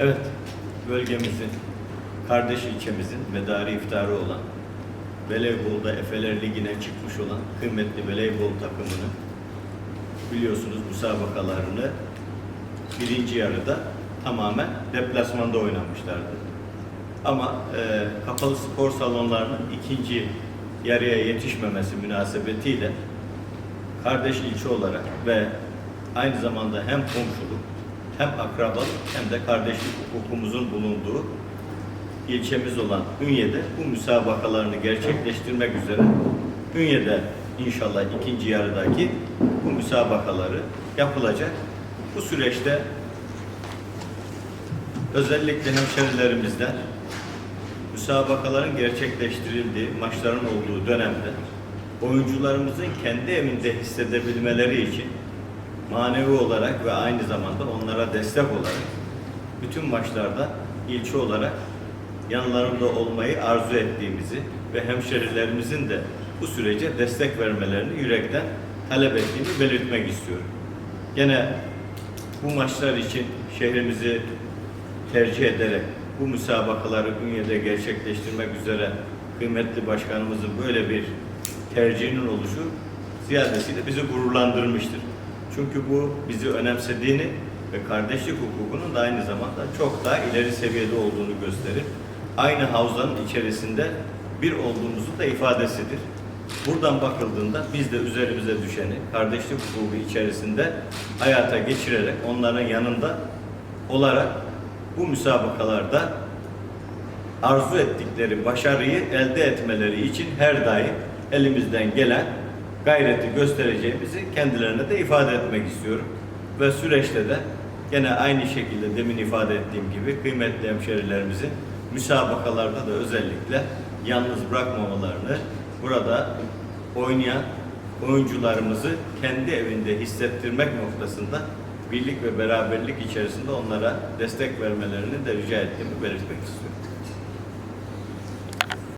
Evet, bölgemizin, kardeş ilçemizin medarı iftarı olan, voleybolda Efeler Ligi'ne çıkmış olan kıymetli voleybol takımını biliyorsunuz müsabakalarını birinci yarıda tamamen deplasmanda oynamışlardı. Ama e, kapalı spor salonlarının ikinci yarıya yetişmemesi münasebetiyle kardeş ilçe olarak ve aynı zamanda hem komşuluk hem akrabalık hem de kardeşlik hukukumuzun bulunduğu ilçemiz olan Ünye'de bu müsabakalarını gerçekleştirmek üzere Ünye'de inşallah ikinci yarıdaki bu müsabakaları yapılacak. Bu süreçte özellikle hemşerilerimizden müsabakaların gerçekleştirildiği, maçların olduğu dönemde oyuncularımızın kendi evinde hissedebilmeleri için manevi olarak ve aynı zamanda onlara destek olarak bütün maçlarda ilçe olarak yanlarında olmayı arzu ettiğimizi ve hemşerilerimizin de bu sürece destek vermelerini yürekten talep ettiğimi belirtmek istiyorum. Gene bu maçlar için şehrimizi tercih ederek bu müsabakaları Ünye'de gerçekleştirmek üzere kıymetli başkanımızın böyle bir tercihinin oluşu ziyadesiyle bizi gururlandırmıştır. Çünkü bu bizi önemsediğini ve kardeşlik hukukunun da aynı zamanda çok daha ileri seviyede olduğunu gösterir. Aynı havzanın içerisinde bir olduğumuzu da ifadesidir. Buradan bakıldığında biz de üzerimize düşeni kardeşlik hukuku içerisinde hayata geçirerek onların yanında olarak bu müsabakalarda arzu ettikleri başarıyı elde etmeleri için her daim elimizden gelen gayreti göstereceğimizi kendilerine de ifade etmek istiyorum. Ve süreçte de gene aynı şekilde demin ifade ettiğim gibi kıymetli hemşerilerimizin müsabakalarda da özellikle yalnız bırakmamalarını burada oynayan oyuncularımızı kendi evinde hissettirmek noktasında birlik ve beraberlik içerisinde onlara destek vermelerini de rica ettiğimi belirtmek istiyorum.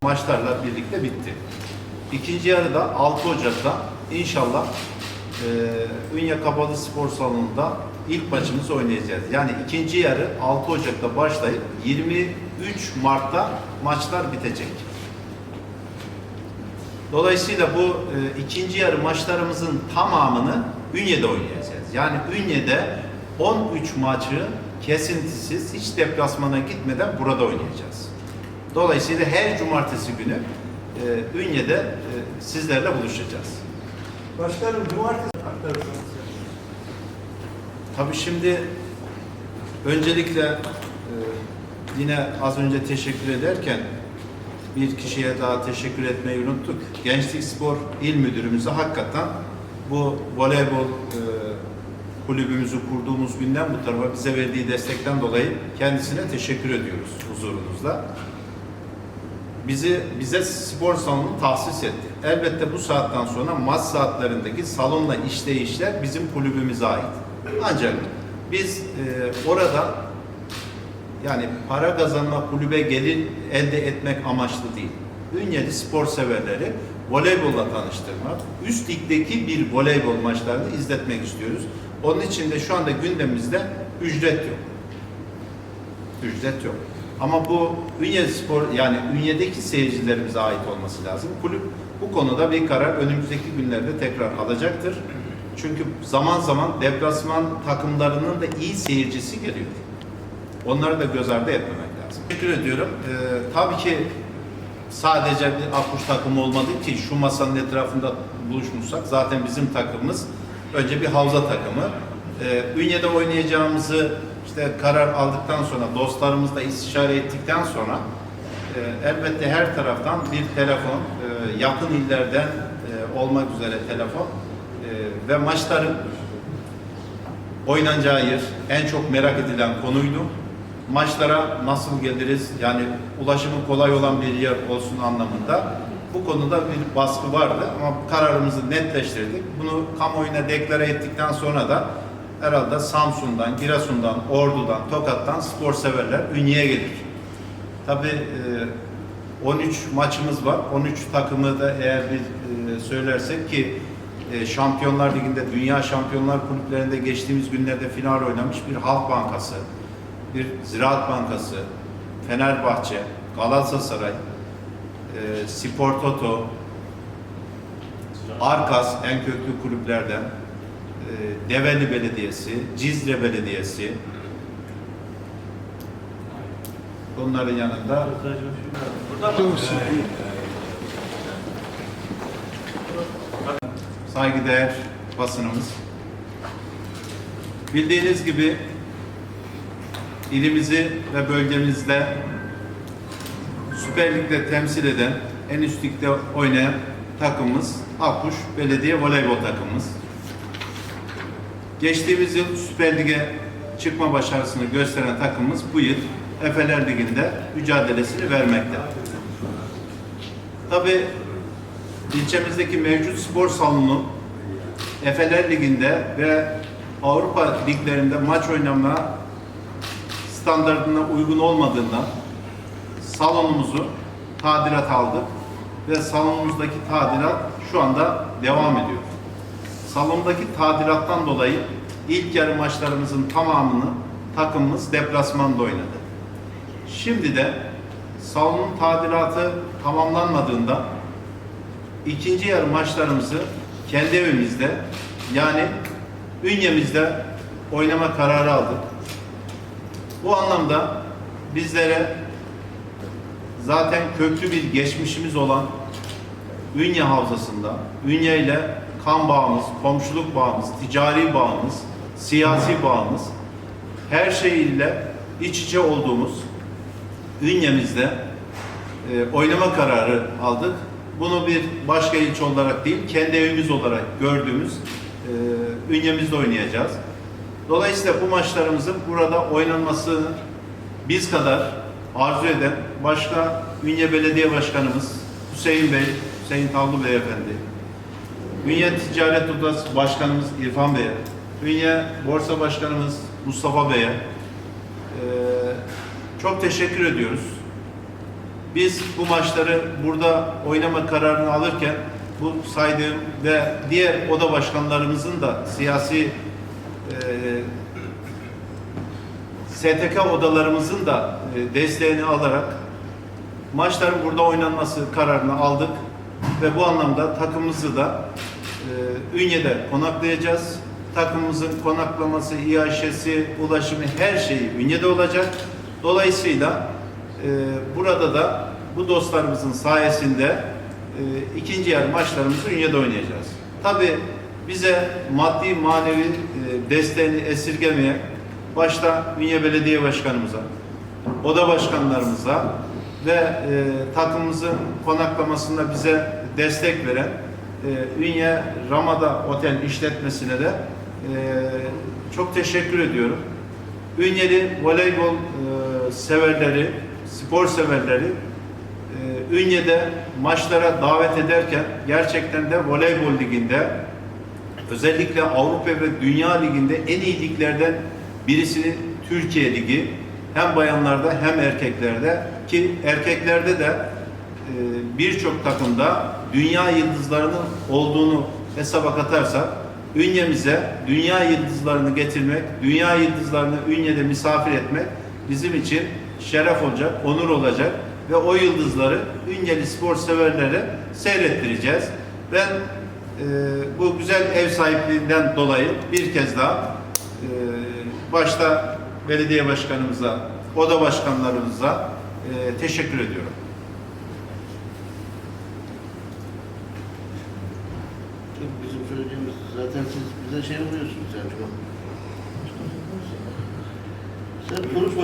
maçlarla birlikte bitti. İkinci yarıda 6 Ocak'ta inşallah e, Ünye Kapalı Spor Salonu'nda ilk maçımızı oynayacağız. Yani ikinci yarı 6 Ocak'ta başlayıp 23 Mart'ta maçlar bitecek. Dolayısıyla bu e, ikinci yarı maçlarımızın tamamını Ünye'de oynayacağız. Yani Ünye'de 13 maçı kesintisiz hiç deplasmana gitmeden burada oynayacağız. Dolayısıyla her cumartesi günü e, Ünye'de e, sizlerle buluşacağız. Başkanım cumartesi aktarırsanız. Tabii şimdi öncelikle e, yine az önce teşekkür ederken bir kişiye daha teşekkür etmeyi unuttuk. Gençlik Spor İl Müdürümüze hakikaten bu voleybol e, kulübümüzü kurduğumuz günden bu tarafa bize verdiği destekten dolayı kendisine teşekkür ediyoruz huzurunuzda. Bizi bize spor salonu tahsis etti. Elbette bu saatten sonra maç saatlerindeki salonla işleyişler bizim kulübümüze ait. Ancak biz e, orada yani para kazanma kulübe gelir elde etmek amaçlı değil. Ünyeli spor severleri voleybolla tanıştırmak, üst ligdeki bir voleybol maçlarını izletmek istiyoruz. Onun için de şu anda gündemimizde ücret yok. Ücret yok. Ama bu Ünye Spor yani Ünye'deki seyircilerimize ait olması lazım. Kulüp bu konuda bir karar önümüzdeki günlerde tekrar alacaktır. Çünkü zaman zaman deplasman takımlarının da iyi seyircisi geliyor. Onları da göz ardı etmemek lazım. Teşekkür ediyorum. Ee, tabii ki sadece bir akkuş takımı olmadı ki şu masanın etrafında buluşmuşsak zaten bizim takımımız önce bir havza takımı. Ee, Ünye'de oynayacağımızı işte karar aldıktan sonra dostlarımızla istişare ettikten sonra e, elbette her taraftan bir telefon e, yakın illerden e, olmak üzere telefon e, ve maçların oynanacağı yer en çok merak edilen konuydu. Maçlara nasıl geliriz? Yani ulaşımı kolay olan bir yer olsun anlamında. Bu konuda bir baskı vardı ama kararımızı netleştirdik. Bunu kamuoyuna deklare ettikten sonra da herhalde Samsun'dan, Giresun'dan, Ordu'dan, Tokat'tan spor severler Ünye'ye gelir. Tabii e, 13 maçımız var. 13 takımı da eğer bir e, söylersek ki e, Şampiyonlar Ligi'nde Dünya Şampiyonlar Kulüplerinde geçtiğimiz günlerde final oynamış bir Halk Bankası, bir Ziraat Bankası, Fenerbahçe, Galatasaray, e, Spor Toto, Arkas en köklü kulüplerden, e, Develi Belediyesi, Cizre Belediyesi, bunların yanında saygıdeğer basınımız. Bildiğiniz gibi ilimizi ve bölgemizde Süper Lig'de temsil eden, en üst ligde oynayan takımımız Akkuş Belediye Voleybol takımımız. Geçtiğimiz yıl Süper Lig'e çıkma başarısını gösteren takımımız bu yıl Efeler Ligi'nde mücadelesini vermekte. Tabi ilçemizdeki mevcut spor salonu Efeler Ligi'nde ve Avrupa liglerinde maç oynama standartına uygun olmadığından salonumuzu tadilat aldık ve salonumuzdaki tadilat şu anda devam ediyor. Salondaki tadilattan dolayı ilk yarı maçlarımızın tamamını takımımız deplasmanda oynadı. Şimdi de salonun tadilatı tamamlanmadığında ikinci yarı maçlarımızı kendi evimizde yani Ünye'mizde oynama kararı aldık. Bu anlamda bizlere zaten köklü bir geçmişimiz olan Ünye Havzası'nda, Ünye ile kan bağımız, komşuluk bağımız, ticari bağımız, siyasi bağımız, her şeyiyle iç içe olduğumuz Ünye'mizde e, oynama kararı aldık. Bunu bir başka ilçe olarak değil, kendi evimiz olarak gördüğümüz e, Ünye'mizde oynayacağız. Dolayısıyla bu maçlarımızın burada oynanmasını biz kadar arzu eden başka Ünye Belediye Başkanımız Hüseyin Bey, Hüseyin Tavlı Beyefendi, Ünye Ticaret Odası Başkanımız İrfan Bey'e, Ünye Borsa Başkanımız Mustafa Bey'e e, çok teşekkür ediyoruz. Biz bu maçları burada oynama kararını alırken bu saydığım ve diğer oda başkanlarımızın da siyasi e, STK odalarımızın da e, desteğini alarak maçların burada oynanması kararını aldık ve bu anlamda takımımızı da e, Ünye'de konaklayacağız. Takımımızın konaklaması, iaşesi, ulaşımı her şeyi Ünye'de olacak. Dolayısıyla e, burada da bu dostlarımızın sayesinde e, ikinci yarı maçlarımızı Ünye'de oynayacağız. Tabi bize maddi manevi e, desteğini esirgemeyen başta Ünye Belediye Başkanımıza, oda başkanlarımıza ve e, takımımızın konaklamasında bize destek veren e, Ünye Ramada Otel işletmesine de e, çok teşekkür ediyorum. Ünyeli voleybol e, severleri, spor severleri e, Ünye'de maçlara davet ederken gerçekten de voleybol liginde özellikle Avrupa ve Dünya Ligi'nde en iyi liglerden birisini Türkiye Ligi hem bayanlarda hem erkeklerde ki erkeklerde de birçok takımda dünya yıldızlarının olduğunu hesaba katarsak Ünye'mize dünya yıldızlarını getirmek, dünya yıldızlarını Ünye'de misafir etmek bizim için şeref olacak, onur olacak ve o yıldızları Ünyeli spor severlere seyrettireceğiz. Ben e, bu güzel ev sahipliğinden dolayı bir kez daha e, başta belediye başkanımıza, oda başkanlarımıza e, teşekkür ediyorum. Yok, Bizim söylediğimiz zaten şey vuruyorsunuz yani. Sen konuşma.